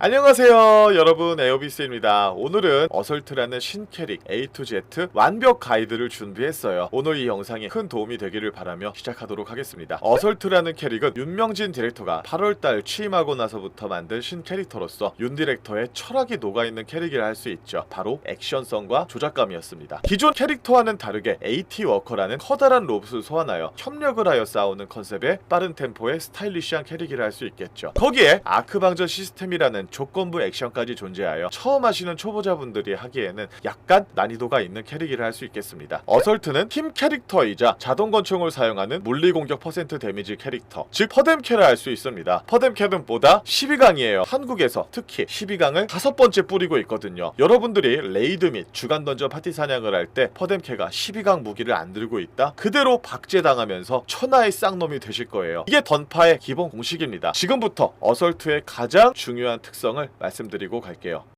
안녕하세요 여러분. 에어비스입니다. 오늘은 어설트라는 신캐릭 A to Z 완벽 가이드를 준비했어요. 오늘 이 영상이 큰 도움이 되기를 바라며 시작하도록 하겠습니다. 어설트라는 캐릭은 윤명진 디렉터가 8월달 취임하고 나서부터 만든 신캐릭터로서 윤 디렉터의 철학이 녹아있는 캐릭이라 할 수 있죠. 바로 액션성과 조작감이었습니다. 기존 캐릭터와는 다르게 AT 워커라는 커다란 로봇을 소환하여 협력을 하여 싸우는 컨셉의 빠른 템포의 스타일리시한 캐릭이라 할 수 있겠죠. 거기에 아크 방전 시스템이라는 조건부 액션까지 존재하여 처음 하시는 초보자분들이 하기에는 약간 난이도가 있는 캐릭이라 할수 있겠습니다. 어설트는 팀 캐릭터이자 자동 권총을 사용하는 물리 공격 퍼센트 데미지 캐릭터, 즉 퍼뎀캐라 할수 있습니다. 퍼뎀캐는보다 12강이에요. 한국에서 특히 12강을 다섯 번째 뿌리고 있거든요. 여러분들이 레이드 및 주간 던전 파티 사냥을 할 때 퍼뎀캐가 12강 무기를 안 들고 있다? 그대로 박제당하면서 천하의 쌍놈이 되실 거예요. 이게 던파의 기본 공식입니다. 지금부터 어설트의 가장 중요한 특성 을 말씀드리고 갈게요.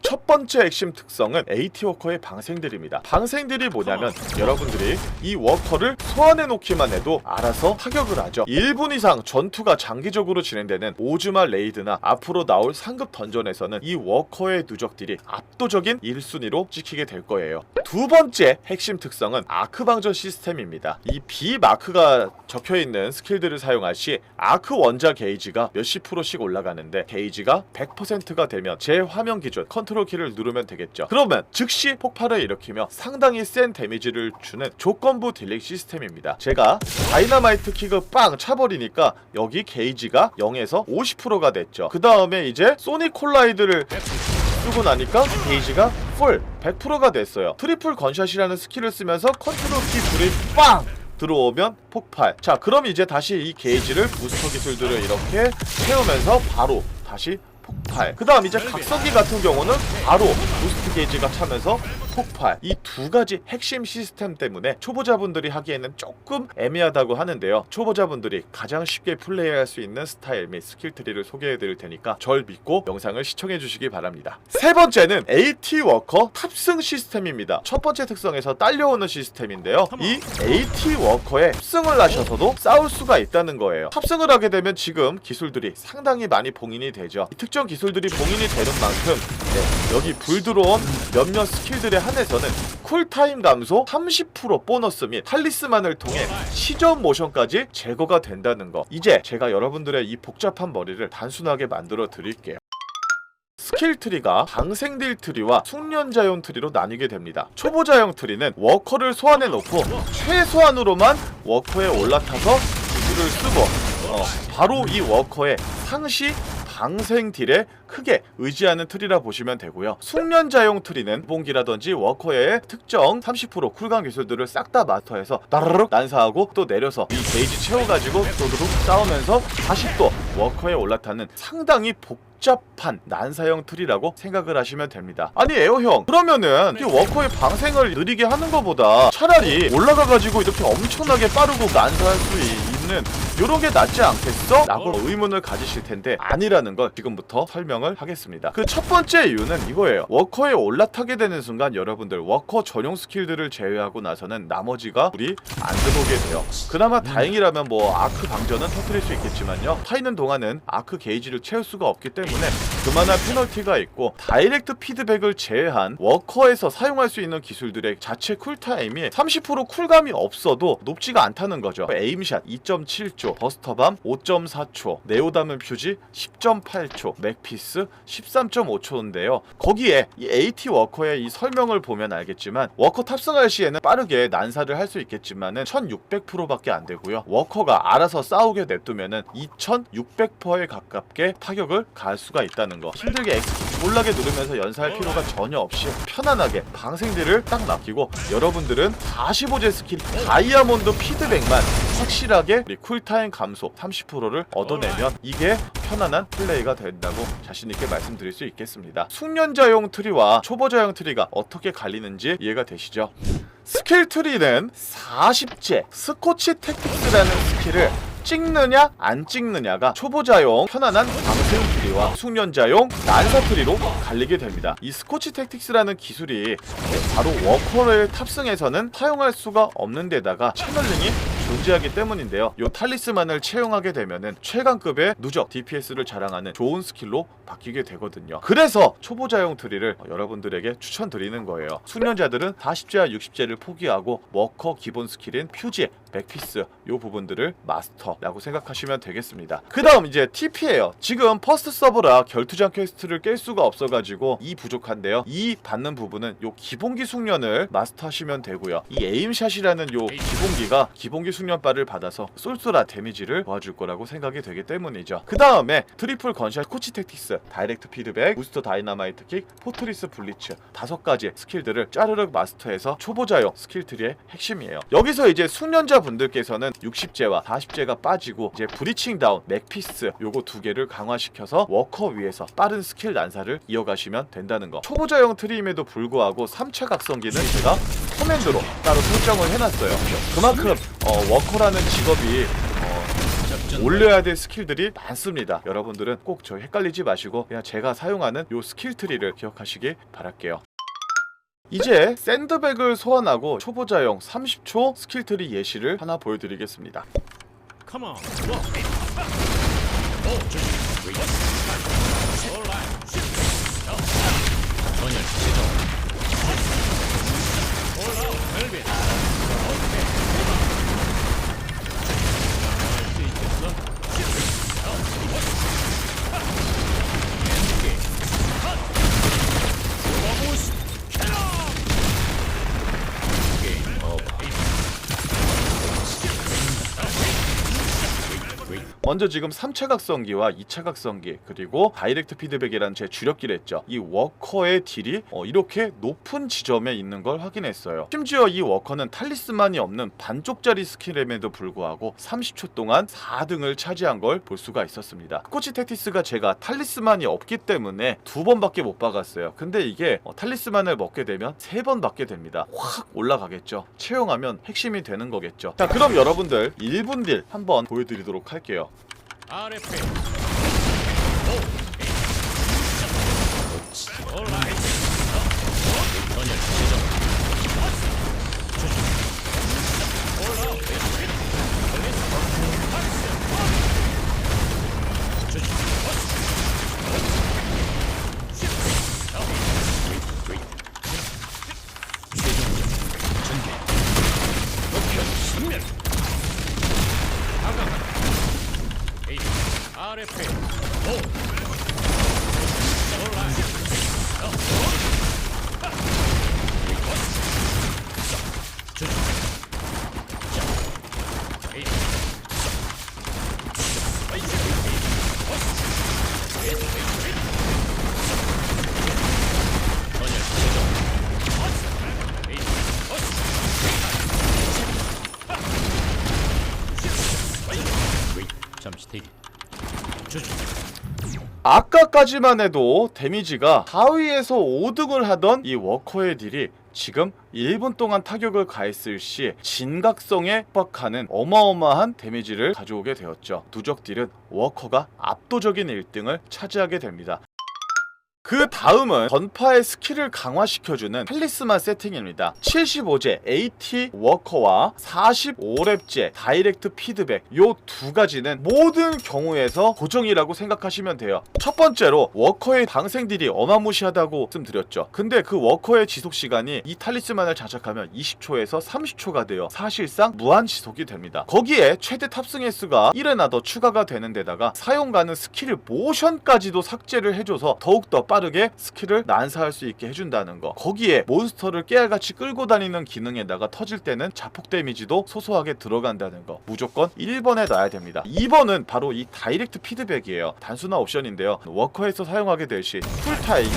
첫 번째 핵심 특성은 AT 워커의 방생들입니다. 방생들이 뭐냐면 여러분들이 이 워커를 소환해 놓기만 해도 알아서 타격을 하죠. 1분 이상 전투가 장기적으로 진행되는 오즈마 레이드나 앞으로 나올 상급 던전에서는 이 워커의 누적들이 압도적인 1순위로 찍히게 될 거예요. 두 번째 핵심 특성은 아크 방전 시스템입니다. 이 B 마크가 적혀 있는 스킬들을 사용할 시 아크 원자 게이지가 몇십 프로씩 올라가는데 게이지가 100%가 되면 제 화면 기준 컨트롤 키를 누르면 되겠죠. 그러면 즉시 폭발을 일으키며 상당히 센 데미지를 주는 조건부 딜링 시스템입니다. 제가 다이너마이트 킥을 빵 차버리니까 여기 게이지가 0에서 50%가 됐죠. 그 다음에 이제 소닉 콜라이드를 쓰고 나니까 게이지가 풀 100%가 됐어요. 트리플 건샷이라는 스킬을 쓰면서 컨트롤 키 불이 빵! 들어오면 폭발. 자, 그럼 이제 다시 이 게이지를 부스터 기술들을 이렇게 채우면서 바로 다시 폭발. 그 다음 이제 각성기 같은 경우는 바로 부스트 게이지가 차면서 폭발. 이 두 가지 핵심 시스템 때문에 초보자분들이 하기에는 조금 애매하다고 하는데요. 초보자분들이 가장 쉽게 플레이할 수 있는 스타일 및 스킬 트리를 소개해 드릴 테니까 절 믿고 영상을 시청해 주시기 바랍니다. 세 번째는 AT 워커 탑승 시스템입니다. 첫 번째 특성에서 딸려오는 시스템인데요. 이 AT 워커에 탑승을 하셔서도 싸울 수가 있다는 거예요. 탑승을 하게 되면 지금 기술들이 상당히 많이 봉인이 되죠. 이 특정 기술들이 봉인이 되는 만큼 네, 여기 불 들어온 몇몇 스킬들에 한 해서는 쿨타임 감소 30% 보너스 및 탈리스만을 통해 시전 모션까지 제거가 된다는 거. 이제 제가 여러분들의 이 복잡한 머리를 단순하게 만들어 드릴게요. 스킬 트리가 방생딜 트리와 숙련자용 트리로 나뉘게 됩니다. 초보자용 트리는 워커를 소환해 놓고 최소한으로만 워커에 올라타서 기술을 쓰고 어, 바로 이 워커의 상시 방생 딜에 크게 의지하는 트리라 보시면 되고요. 숙련자용 트리는 봉기라든지 워커의 특정 30% 쿨감 기술들을 싹 다 마스터해서 나르륵 난사하고 또 내려서 이 게이지 채워가지고 또르륵 싸우면서 다시 또 워커에 올라타는 상당히 복잡한 난사형 트리라고 생각을 하시면 됩니다. 아니 에어 형 그러면은 이 워커의 방생을 느리게 하는 것보다 차라리 올라가가지고 이렇게 엄청나게 빠르고 난사할 수 있는 요런 게 낫지 않겠어? 라고 의문을 가지실 텐데 아니라는 걸 지금부터 설명을 하겠습니다. 그 첫 번째 이유는 이거예요. 워커에 올라타게 되는 순간 여러분들 워커 전용 스킬들을 제외하고 나서는 나머지가 우리 안 들어오게 돼요. 그나마 다행이라면 뭐 아크 방전은 터뜨릴 수 있겠지만요. 타 있는 동안은 아크 게이지를 채울 수가 없기 때문에 그만한 페널티가 있고 다이렉트 피드백을 제외한 워커에서 사용할 수 있는 기술들의 자체 쿨타임이 30% 쿨감이 없어도 높지가 않다는 거죠. 에임샷 2.7초, 버스터밤 5.4초, 네오다문 퓨지 10.8초, 맥피스 13.5초인데요. 거기에 이 AT 워커의 이 설명을 보면 알겠지만 워커 탑승할 시에는 빠르게 난사를 할 수 있겠지만은 1600%밖에 안 되고요. 워커가 알아서 싸우게 냅두면은 2600%에 가깝게 타격을 가할 수가 있다는 거. 힘들게 X 몰라게 누르면서 연사할 필요가 전혀 없이 편안하게 방생들을 딱 맡기고 여러분들은 45제 스킬 다이아몬드 피드백만 확실하게 우리 쿨타임 감소 30%를 얻어내면 이게 편안한 플레이가 된다고 자신있게 말씀드릴 수 있겠습니다. 숙련자용 트리와 초보자용 트리가 어떻게 갈리는지 이해가 되시죠? 스킬 트리는 40제 스코치 택틱스라는 스킬을 찍느냐 안 찍느냐가 초보자용 편안한 방생 트리와 숙련자용 난사 트리로 갈리게 됩니다. 이 스코치 택틱스라는 기술이 바로 워커를 탑승해서는 사용할 수가 없는 데다가 채널링이 존재하기 때문인데요. 요 탈리스만을 채용하게 되면은 최강급의 누적 DPS를 자랑하는 좋은 스킬로 바뀌게 되거든요. 그래서 초보자용 트리를 여러분들에게 추천드리는 거예요. 숙련자들은 40제와 60제를 포기하고 워커 기본 스킬인 퓨지, 백피스 요 부분들을 마스터라고 생각하시면 되겠습니다. 그 다음 이제 TP예요. 지금 퍼스트 서버라 결투장 퀘스트를 깰 수가 없어가지고 이 부족한데요. 이 받는 부분은 요 기본기 숙련을 마스터하시면 되고요. 이 에임샷이라는 요 기본기가 기본기 숙련바를 받아서 쏠쏠한 데미지를 도와줄 거라고 생각이 되기 때문이죠. 그 다음에 트리플 건샷 코치 택틱스, 다이렉트 피드백, 부스터 다이나마이트 킥, 포트리스 블리츠 다섯 가지 스킬들을 짜르륵 마스터해서 초보자용 스킬 트리의 핵심이에요. 여기서 이제 숙련자 분들께서는 60제와 40제가 빠지고 이제 브리칭 다운, 맥피스 요거 두 개를 강화시켜서 워커 위에서 빠른 스킬 난사를 이어가시면 된다는 거. 초보자용 트림에도 불구하고 3차 각성기는 제가 커맨드로 따로 설정을 해놨어요. 그만큼 어, 워커라는 직업이 어, 올려야 될 스킬들이 많습니다. 여러분들은 꼭 저 헷갈리지 마시고 그냥 제가 사용하는 요 스킬 트리를 기억하시길 바랄게요. 이제 샌드백을 소환하고 초보자용 30초 스킬 트리 예시를 하나 보여드리겠습니다. Come on, walk. 오, 조심. 웨이. 올라이. 전열 시동. 올라오, 벨벳. 할수 있겠어? 게임 오버. 먼저 지금 3차 각성기와 2차 각성기 그리고 다이렉트 피드백이라는 제 주력기를 했죠. 이 워커의 딜이 어, 이렇게 높은 지점에 있는 걸 확인했어요. 심지어 이 워커는 탈리스만이 없는 반쪽짜리 스킬임에도 불구하고 30초 동안 4등을 차지한 걸 볼 수가 있었습니다. 코치 테티스가 제가 탈리스만이 없기 때문에 두 번밖에 못 박았어요. 근데 이게 어, 탈리스만을 먹게 되면 세 번 받게 됩니다. 확 올라가겠죠. 채용하면 핵심이 되는 거겠죠. 자, 그럼 여러분들 1분 딜 한번 보여드리도록 할게요. RFA. 오. 올라이. 전열 시동. 올라오. RFA. 오. 올라이. 잠시 대기. 조심. 아까까지만 해도 데미지가 4위에서 5등을 하던 이 워커의 딜이 지금 1분 동안 타격을 가했을 시 진각성에 빡하는 어마어마한 데미지를 가져오게 되었죠. 누적 딜은 워커가 압도적인 1등을 차지하게 됩니다. 그 다음은 전파의 스킬을 강화시켜주는 탈리스만 세팅입니다. 75제 AT 워커와 45렙제 다이렉트 피드백 요 두 가지는 모든 경우에서 고정이라고 생각하시면 돼요. 첫 번째로 워커의 방생딜이 어마무시하다고 말씀드렸죠. 근데 그 워커의 지속 시간이 이 탈리스만을 장착하면 20초에서 30초가 돼요. 사실상 무한 지속이 됩니다. 거기에 최대 탑승 횟수가 1회나 더 추가가 되는 데다가 사용 가능 스킬을 모션까지도 삭제를 해줘서 더욱더 빠르게 스킬을 난사할 수 있게 해준다는 거. 거기에 몬스터를 깨알같이 끌고 다니는 기능에다가 터질 때는 자폭 데미지도 소소하게 들어간다는 거. 무조건 1번에 놔야 됩니다. 2번은 바로 이 다이렉트 피드백이에요. 단순한 옵션인데요. 워커에서 사용하게 될 시 쿨타임이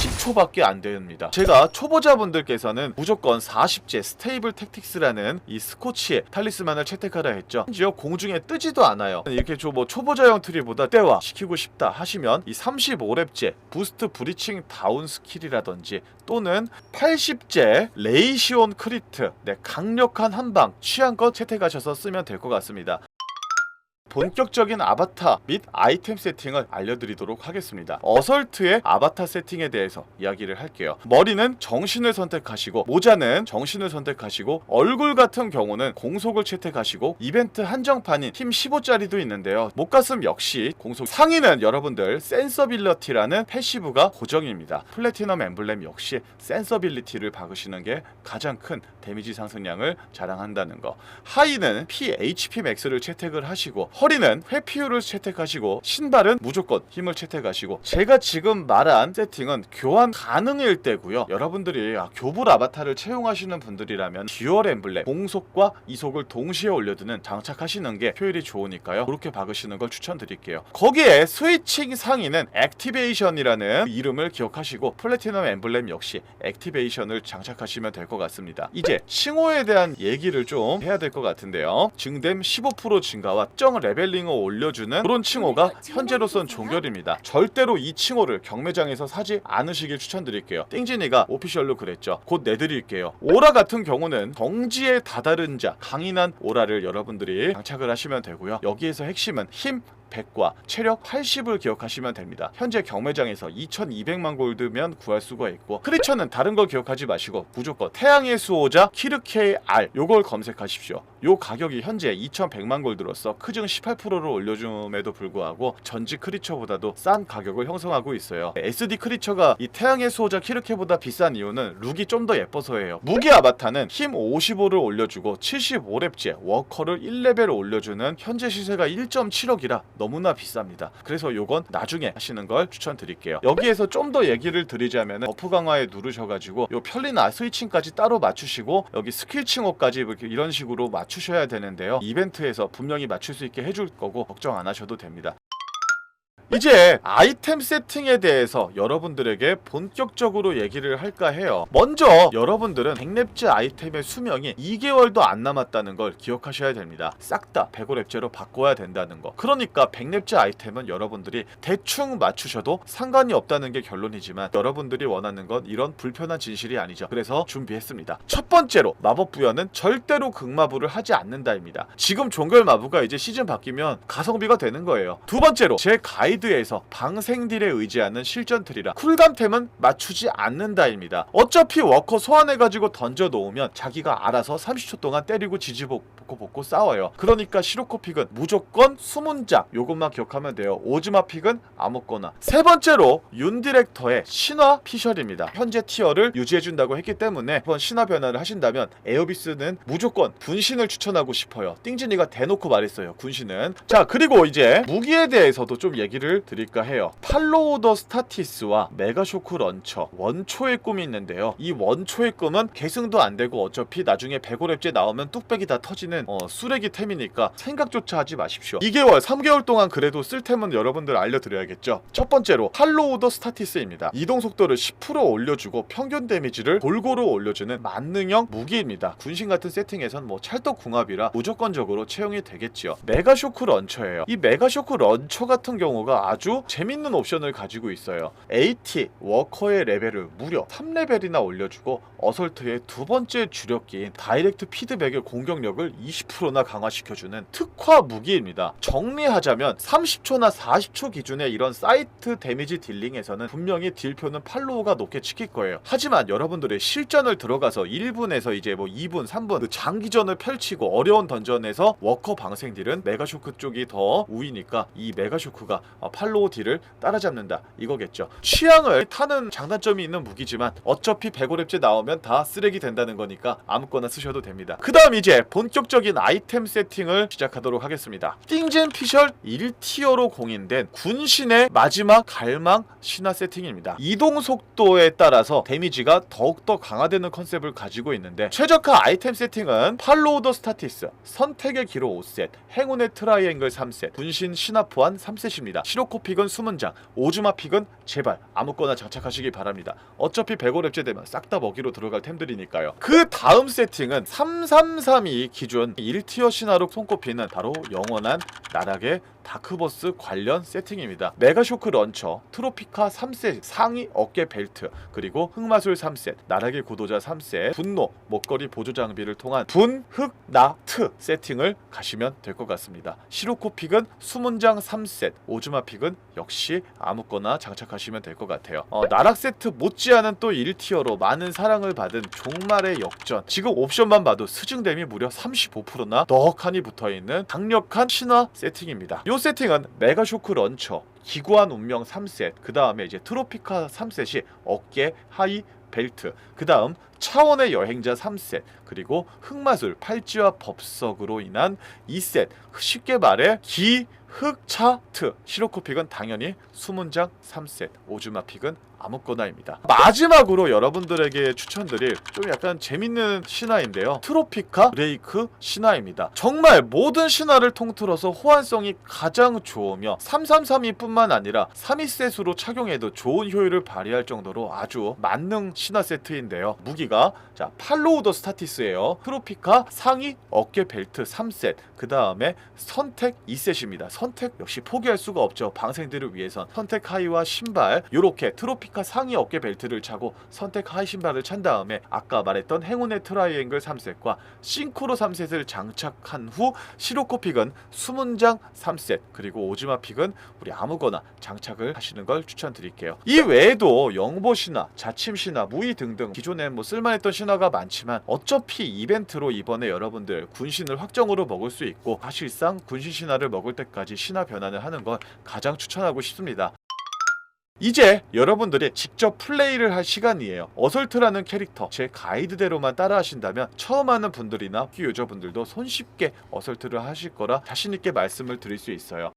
20초밖에 안 됩니다. 제가 초보자분들께서는 무조건 40제 스테이블 택틱스라는 이 스코치 탈리스만을 채택하라 했죠. 심지어 공중에 뜨지도 않아요. 이렇게 좀뭐 초보자용 트리보다 때와 시키고 싶다 하시면 이 35렙제 부스트 브리칭 다운 스킬이라든지 또는 80제 레이시온 크리트 네, 강력한 한방 취향껏 채택하셔서 쓰면 될 것 같습니다. 본격적인 아바타 및 아이템 세팅을 알려드리도록 하겠습니다. 어설트의 아바타 세팅에 대해서 이야기를 할게요. 머리는 정신을 선택하시고 모자는 정신을 선택하시고 얼굴 같은 경우는 공속을 채택하시고 이벤트 한정판인 팀 15짜리도 있는데요. 목가슴 역시 공속 상의는 여러분들 센서빌리티라는 패시브가 고정입니다. 플래티넘 엠블렘 역시 센서빌리티를 박으시는 게 가장 큰 데미지 상승량을 자랑한다는 거. 하의는 PHP 맥스를 채택을 하시고 허리는 회피율을 채택하시고 신발은 무조건 힘을 채택하시고 제가 지금 말한 세팅은 교환 가능일 때고요. 여러분들이 아, 교불 아바타를 채용하시는 분들이라면 듀얼 엠블렘 공속과 이속을 동시에 올려두는 장착하시는 게 효율이 좋으니까요. 그렇게 박으시는 걸 추천드릴게요. 거기에 스위칭 상위는 액티베이션이라는 이름을 기억하시고 플래티넘 엠블렘 역시 액티베이션을 장착하시면 될 것 같습니다. 이제 칭호에 대한 얘기를 좀 해야 될 것 같은데요. 증댐 15% 증가와 특정 레벨링을 올려주는 그런 칭호가 현재로선 종결입니다. 절대로 이 칭호를 경매장에서 사지 않으시길 추천드릴게요. 띵진이가 오피셜로 그랬죠. 곧 내드릴게요. 오라 같은 경우는 정지에 다다른 자, 강인한 오라를 여러분들이 장착을 하시면 되고요. 여기에서 핵심은 힘 100과 체력 80을 기억하시면 됩니다. 현재 경매장에서 2200만 골드면 구할 수가 있고 크리처는 다른 걸 기억하지 마시고 무조건 태양의 수호자 키르케이 R 요걸 검색하십시오. 요 가격이 현재 2100만 골드로서 크증 18%를 올려줌에도 불구하고 전지 크리처보다도 싼 가격을 형성하고 있어요. SD 크리처가 이 태양의 수호자 키르케보다 비싼 이유는 룩이 좀 더 예뻐서예요. 무기 아바타는 힘 55를 올려주고 75렙째 워커를 1레벨 올려주는 현재 시세가 1.7억이라 너무나 비쌉니다. 그래서 요건 나중에 하시는 걸 추천드릴게요. 여기에서 좀 더 얘기를 드리자면 버프 강화에 누르셔가지고 요 편리나 스위칭까지 따로 맞추시고 여기 스킬 칭호까지 이렇게 이런 식으로 맞추셔야 되는데요. 이벤트에서 분명히 맞출 수 있게 해줄 거고 걱정 안 하셔도 됩니다. 이제 아이템 세팅에 대해서 여러분들에게 본격적으로 얘기를 할까 해요. 먼저 여러분들은 100렙제 아이템의 수명이 2개월도 안 남았다는 걸 기억하셔야 됩니다. 싹 다 105렙제로 바꿔야 된다는 거. 그러니까 100렙제 아이템은 여러분들이 대충 맞추셔도 상관이 없다는 게 결론이지만 여러분들이 원하는 건 이런 불편한 진실이 아니죠. 그래서 준비했습니다. 첫 번째로 마법 부여는 절대로 극마부를 하지 않는다입니다. 지금 종결 마부가 이제 시즌 바뀌면 가성비가 되는 거예요. 두 번째로 제 가이 드에서 방생딜에 의지하는 실전틀이라 쿨감템은 맞추지 않는다입니다. 어차피 워커 소환해가지고 던져 놓으면 자기가 알아서 30초 동안 때리고 지지볶고 볶고 싸워요. 그러니까 시로코 픽은 무조건 수문작 요것만 기억하면 돼요. 오즈마 픽은 아무거나. 세 번째로 윤 디렉터의 신화 피셜입니다. 현재 티어를 유지해준다고 했기 때문에 한번 신화 변화를 하신다면 에어비스는 무조건 분신을 추천하고 싶어요. 띵진이가 대놓고 말했어요. 군신은. 자 그리고 이제 무기에 대해서도 좀 얘기를 드릴까 해요. 팔로우 더 스타티스와 메가쇼크 런처 원초의 꿈이 있는데요. 이 원초의 꿈은 계승도 안 되고 어차피 나중에 105렙제 나오면 뚝배기 다 터지는 어, 쓰레기 템이니까 생각조차 하지 마십시오. 2개월, 3개월 동안 그래도 쓸 템은 여러분들 알려드려야겠죠. 첫 번째로 팔로우 더 스타티스입니다. 이동 속도를 10% 올려주고 평균 데미지를 골고루 올려주는 만능형 무기입니다. 군신 같은 세팅에선 뭐 찰떡 궁합이라 무조건적으로 채용이 되겠지요. 메가쇼크 런처예요. 이 메가쇼크 런처 같은 경우가 아주 재밌는 옵션을 가지고 있어요. AT 워커의 레벨을 무려 3레벨이나 올려주고 어설트의 두 번째 주력기인 다이렉트 피드백의 공격력을 20%나 강화시켜주는 특화 무기입니다. 정리하자면 30초나 40초 기준의 이런 사이트 데미지 딜링에서는 분명히 딜표는 팔로우가 높게 찍힐 거예요. 하지만 여러분들의 실전을 들어가서 1분에서 이제 뭐 2분, 3분 그 장기전을 펼치고 어려운 던전에서 워커 방생 딜은 메가쇼크 쪽이 더 우위니까 이 메가쇼크가 어, 팔로우 딜을 따라잡는다 이거겠죠. 취향을 타는 장단점이 있는 무기지만 어차피 105렙제 나오면 다 쓰레기 된다는 거니까 아무거나 쓰셔도 됩니다. 그 다음 이제 본격적인 아이템 세팅을 시작하도록 하겠습니다. 띵젠 피셜 1티어로 공인된 군신의 마지막 갈망 신화 세팅입니다. 이동 속도에 따라서 데미지가 더욱더 강화되는 컨셉을 가지고 있는데 최적화 아이템 세팅은 팔로우 더 스타티스, 선택의 기로 5셋, 행운의 트라이앵글 3셋, 군신 신화 포환 3셋입니다. 시로코 픽은 수문장, 오즈마 픽은 제발 아무거나 장착하시기 바랍니다. 어차피 105렙제 되면 싹 다 먹이로 들어갈 템들이니까요. 그 다음 세팅은 3332 기준 1티어 신화로 손꼽히는 바로 영원한 나락의 다크버스 관련 세팅입니다. 메가쇼크 런처, 트로피카 3셋 상의 어깨 벨트, 그리고 흑마술 3셋, 나락의 구도자 3셋, 분노, 목걸이 보조 장비를 통한 분, 흑, 나, 트 세팅을 가시면 될 것 같습니다. 시로코 픽은 수문장 3셋, 오즈마 픽은 역시 아무거나 장착하시면 될 것 같아요. 어, 나락 세트 못지않은 또 1티어로 많은 사랑을 받은 종말의 역전. 지금 옵션만 봐도 스증됨이 무려 35%나 넉하니 붙어있는 강력한 신화 세팅입니다. 이 세팅은 메가쇼크 런처, 기구한 운명 3셋, 그 다음에 이제 트로피카 3셋이 어깨, 하이, 벨트, 그 다음 차원의 여행자 3셋, 그리고 흑마술, 팔찌와 법석으로 인한 2셋, 쉽게 말해 기, 흑, 차, 트, 시로코픽은 당연히 수문장 3셋, 오즈마픽은 아무거나입니다. 마지막으로 여러분들에게 추천드릴 좀 약간 재밌는 신화인데요. 트로피카 브레이크 신화입니다. 정말 모든 신화를 통틀어서 호환성이 가장 좋으며 3332뿐만 아니라 32셋으로 착용해도 좋은 효율을 발휘할 정도로 아주 만능 신화 세트인데요. 무기가 자 팔로우더 스타티스예요. 트로피카 상의 어깨 벨트 3셋 그 다음에 선택 2셋입니다. 선택 역시 포기할 수가 없죠. 방생들을 위해선 선택 하이와 신발 요렇게 트로피카 상의 어깨 벨트를 차고 선택 하이 신발을 찬 다음에 아까 말했던 행운의 트라이앵글 3셋과 싱크로 3셋을 장착한 후 시로코 픽은 수문장 3셋 그리고 오즈마 픽은 우리 아무거나 장착을 하시는 걸 추천드릴게요. 이 외에도 영보 신화, 자침 신화, 무의 등등 기존에 뭐 쓸만했던 신화가 많지만 어차피 이벤트로 이번에 여러분들 군신을 확정으로 먹을 수 있고 사실상 군신 신화를 먹을 때까지 신화 변환을 하는 걸 가장 추천하고 싶습니다. 이제 여러분들이 직접 플레이를 할 시간이에요. 어설트라는 캐릭터 제 가이드대로만 따라 하신다면 처음 하는 분들이나 키 유저분들도 손쉽게 어설트를 하실 거라 자신 있게 말씀을 드릴 수 있어요.